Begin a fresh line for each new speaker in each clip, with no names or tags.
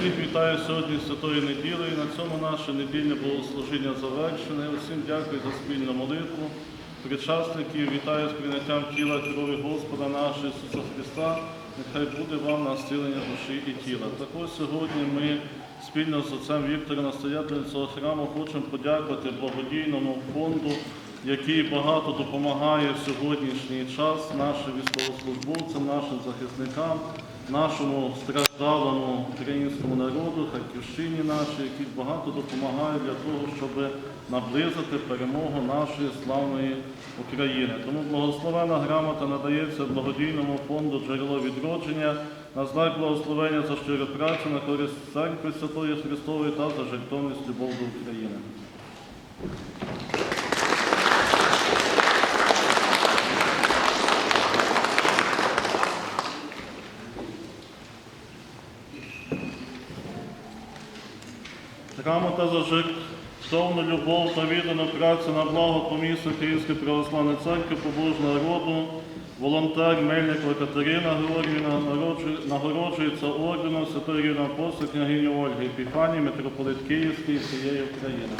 всіх вітаю сьогодні святої неділі. І на цьому наше недільне богослужіння завершене. Усім дякую за спільну молитву. Причасників вітаю з прийняттям тіла крові Господа нашого Ісуса Христа. Нехай буде вам на зцілення душі і тіла. Також сьогодні ми спільно з отцем Віктором, настоятелем цього храму, хочемо подякувати благодійному фонду, який багато допомагає в сьогоднішній час нашим військовослужбовцям, нашим захисникам, нашому страждалому українському народу, харківщині нашій, які багато допомагають для того, щоб наблизити перемогу нашої славної України. Тому благословена грамота надається благодійному фонду джерело відродження на знак благословення за щиру працю на користь церкви Святої Христової та за жертовність любов до України. Грамота за Совну любов та віддану працю на благо помісу Київської православної церкви побожного народу, волонтер Мельникова Катерина Георгіївна нагороджується орденом Святої Рівна Апостол княгині Ольги Епіфанії, митрополит Київський всієї України.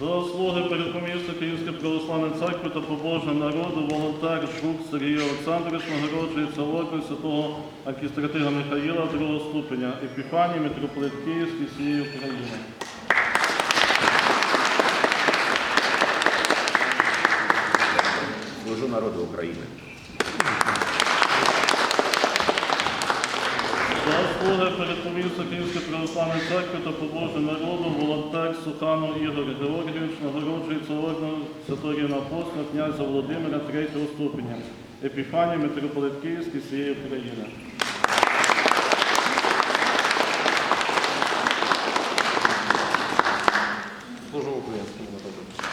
Заслуги перед помістю Київської православної церкви та побожного народу волонтер Жук Сергій Олександрович нагороджується орден святого архістратига Михаїла другого ступеня Епіфанії, митрополит Київський всієї України.
Служу народу України.
За заслуги перед Київської православної церкви та побожного народу волонтер Суханов Ігор Георгійович нагороджується орденом святого Рівного апостола князя Володимира третього ступеня Епіфанії, митрополит Київський всієї України.
Служу українському народу.